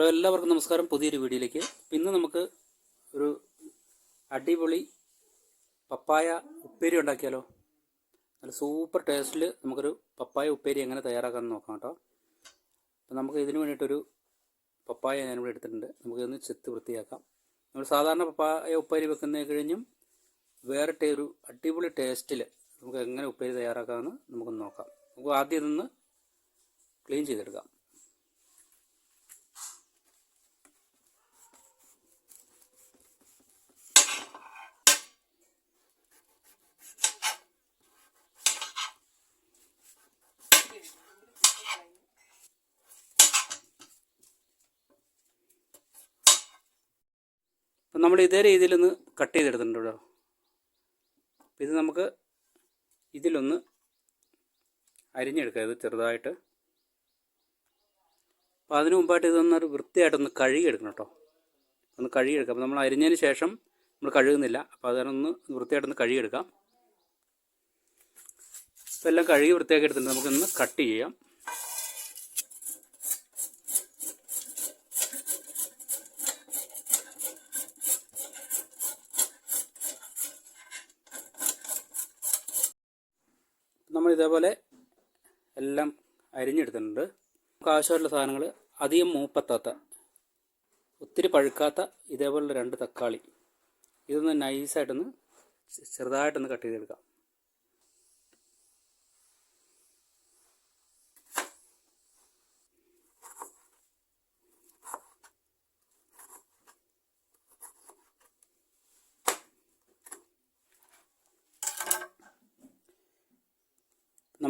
Hello എല്ലാവർക്കും നമസ്കാരം. പുതിയൊരു വീഡിയോയിലേക്ക്. ഇന്ന് നമുക്ക് ഒരു അടിപൊളി പപ്പായ ഉപ്പേരി ഉണ്ടാക്കിയാലോ? നല്ല സൂപ്പർ ടേസ്റ്റിൽ നമുക്കൊരു പപ്പായ ഉപ്പേരി എങ്ങനെ തയ്യാറാക്കാമെന്ന് നോക്കാം കേട്ടോ. അപ്പം നമുക്ക് ഇതിന് വേണ്ടിയിട്ടൊരു പപ്പായ ഞാനിവിടെ എടുത്തിട്ടുണ്ട്. നമുക്കിതൊന്ന് ചെത്ത് വൃത്തിയാക്കാം. നമ്മൾ സാധാരണ പപ്പായ ഉപ്പേരി വെക്കുന്ന കഴിഞ്ഞും വേറിട്ട ഒരു അടിപൊളി ടേസ്റ്റിൽ നമുക്ക് എങ്ങനെ ഉപ്പേരി തയ്യാറാക്കാമെന്ന് നമുക്കൊന്ന് നോക്കാം. നമുക്ക് ആദ്യം ഇതൊന്ന് ക്ലീൻ ചെയ്തെടുക്കാം. അപ്പം നമ്മൾ ഇതേ രീതിയിലൊന്ന് കട്ട് ചെയ്തെടുത്തിട്ടുണ്ട് കേട്ടോ. ഇത് നമുക്ക് ഇതിലൊന്ന് അരിഞ്ഞെടുക്കുക ഇത് ചെറുതായിട്ട്. അപ്പോൾ അതിന് മുമ്പായിട്ട് ഇതൊന്നൊരു വൃത്തിയായിട്ടൊന്ന് കഴുകിയെടുക്കണം കേട്ടോ. ഒന്ന് കഴുകിയെടുക്കാം. അപ്പോൾ നമ്മൾ അരിഞ്ഞതിന് ശേഷം നമ്മൾ കഴുകുന്നില്ല. അപ്പോൾ അതിനൊന്ന് വൃത്തിയായിട്ടൊന്ന് കഴുകിയെടുക്കാം. എല്ലാം കഴുകി വൃത്തിയാക്കി എടുത്തിട്ടുണ്ട്. നമുക്കൊന്ന് കട്ട് ചെയ്യാം. ഇതേപോലെ എല്ലാം അരിഞ്ഞെടുത്തിട്ടുണ്ട്. നമുക്ക് ആവശ്യമായിട്ടുള്ള സാധനങ്ങൾ അധികം മൂപ്പത്താത്ത ഒത്തിരി പഴുക്കാത്ത ഇതേപോലെ രണ്ട് തക്കാളി. ഇതൊന്ന് നൈസായിട്ടൊന്ന് ചെറുതായിട്ടൊന്ന് കട്ട് ചെയ്തെടുക്കാം.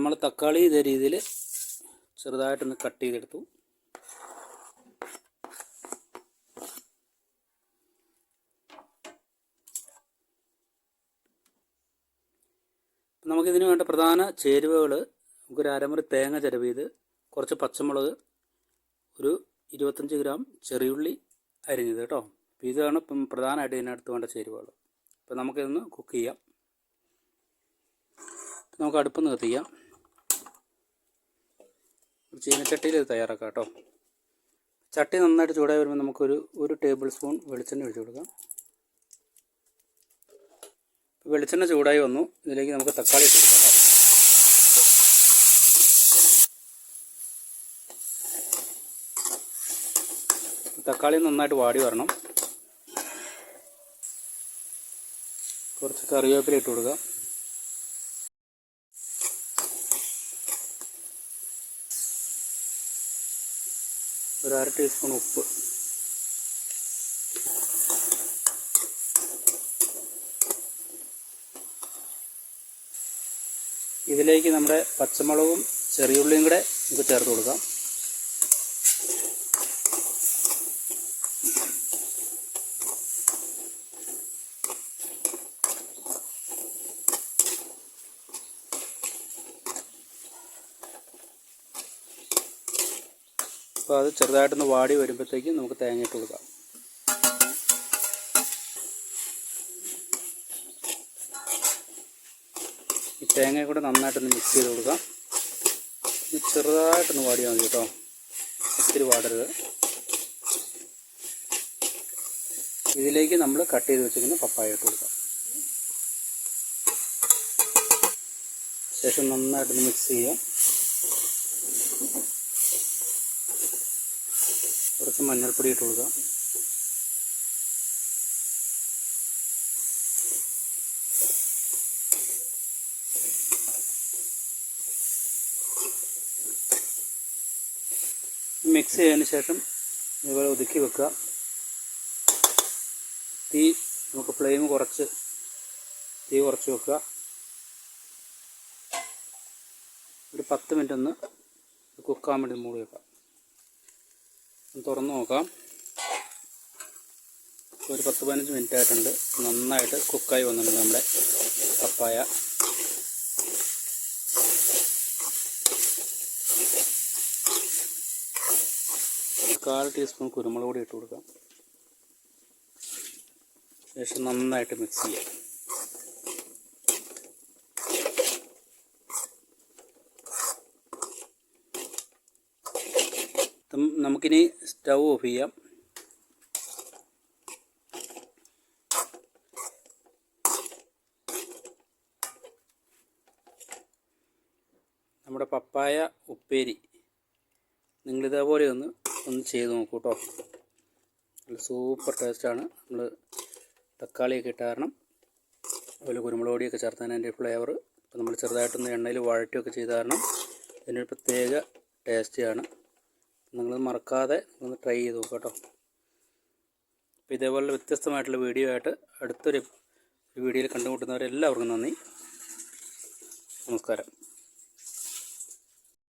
നമ്മൾ തക്കാളി ഇതേ രീതിയിൽ ചെറുതായിട്ടൊന്ന് കട്ട് ചെയ്തെടുത്തു. നമുക്കിതിന് വേണ്ട പ്രധാന ചേരുവകൾ നമുക്കൊരു അരമുറി തേങ്ങ ചിരവിയത് കുറച്ച് പച്ചമുളക് ഒരു ഇരുപത്തഞ്ച് ഗ്രാം ചെറിയുള്ളി അരിഞ്ഞത് കേട്ടോ. അപ്പോൾ ഇതാണ് ഇപ്പം പ്രധാനമായിട്ട് ഇതിനടുത്ത് വേണ്ട ചേരുവകൾ. അപ്പോൾ നമുക്കിതൊന്ന് കുക്ക് ചെയ്യാം. നമുക്ക് അടുപ്പ് കത്തിക്കാം. ചീനച്ചട്ടിയിൽ ഇത് തയ്യാറാക്കാം കേട്ടോ. ചട്ടി നന്നായിട്ട് ചൂടായി വരുമ്പോൾ നമുക്കൊരു ഒരു ടേബിൾ സ്പൂൺ വെളിച്ചെണ്ണ ഒഴിച്ചു കൊടുക്കാം. വെളിച്ചെണ്ണ ചൂടായി വന്നു. ഇതിലേക്ക് നമുക്ക് തക്കാളി ഇട്ട് തക്കാളി നന്നായിട്ട് വാടി വരണം. കുറച്ച് കറിവേപ്പില ഇട്ട് കൊടുക്കാം. ഒരു അര ടീസ്പൂൺ ഉപ്പ്. ഇതിലേക്ക് നമ്മുടെ പച്ചമുളകും ചെറിയുള്ളിയും കൂടെ നമുക്ക് ചേർത്ത് കൊടുക്കാം. അപ്പോൾ അത് ചെറുതായിട്ടൊന്ന് വാടി വരുമ്പോഴത്തേക്കും നമുക്ക് തേങ്ങ ഇട്ട് കൊടുക്കാം. ഈ തേങ്ങ കൂടെ നന്നായിട്ടൊന്ന് മിക്സ് ചെയ്ത് കൊടുക്കാം. ഇത് ചെറുതായിട്ടൊന്ന് വാടിയാൽ മതി കേട്ടോ. ഒത്തിരി വാടരുത്. ഇതിലേക്ക് നമ്മൾ കട്ട് ചെയ്ത് വെച്ചിരിക്കുന്ന പപ്പായ ഇട്ട് കൊടുക്കാം. ശേഷം നന്നായിട്ടൊന്ന് മിക്സ് ചെയ്യാം. കുറച്ച് മഞ്ഞൾപ്പൊടി ഇട്ട് കൊടുക്കാം മിക്സ് ചെയ്തതിന് ശേഷം ഇതുപോലെ ഒതുക്കി വെക്കുക. തീ നമുക്ക് ഫ്ലെയിം കുറച്ച് തീ കുറച്ച് വെക്കുക. ഒരു പത്ത് മിനിറ്റ് ഒന്ന് കുക്കാൻ വേണ്ടി മൂടി വെക്കാം തുറന്ന് നോക്കാം. ഒരു പത്ത് പതിനഞ്ച് മിനിറ്റ് ആയിട്ടുണ്ട്. നന്നായിട്ട് കുക്കായി വന്നിട്ടുണ്ട് നമ്മുടെ പപ്പായ. കാൽ ടീസ്പൂൺ കുരുമുളക് കൂടി ഇട്ട് കൊടുക്കാം. ശേഷം നന്നായിട്ട് മിക്സ് ചെയ്യാം. നമുക്കിനി സ്റ്റൗ ഓഫ് ചെയ്യാം. നമ്മുടെ പപ്പായ ഉപ്പേരി. നിങ്ങളിതേപോലെ ഒന്ന് ഒന്ന് ചെയ്ത് നോക്കൂ കേട്ടോ. സൂപ്പർ ടേസ്റ്റാണ്. നമ്മൾ തക്കാളിയൊക്കെ ഇട്ട കാരണം അതുപോലെ കുരുമുളക് പൊടിയൊക്കെ ചേർത്താൻ അതിന്റെ ഫ്ലേവർ ഇപ്പോൾ നമ്മൾ ചെറുതായിട്ടൊന്ന് എണ്ണയിൽ വഴറ്റുകയൊക്കെ ചെയ്ത കാരണം അതിനൊരു പ്രത്യേക ടേസ്റ്റിയാണ്. നിങ്ങൾ മറക്കാതെ ഒന്ന് ട്രൈ ചെയ്ത് നോക്കുക കേട്ടോ. അപ്പോൾ ഇതേപോലെ വ്യത്യസ്തമായിട്ടുള്ള വീഡിയോ ആയിട്ട് അടുത്തൊരു വീഡിയോയിൽ കണ്ടുമുട്ടുന്നവരെല്ലാവർക്കും നന്ദി. നമസ്കാരം.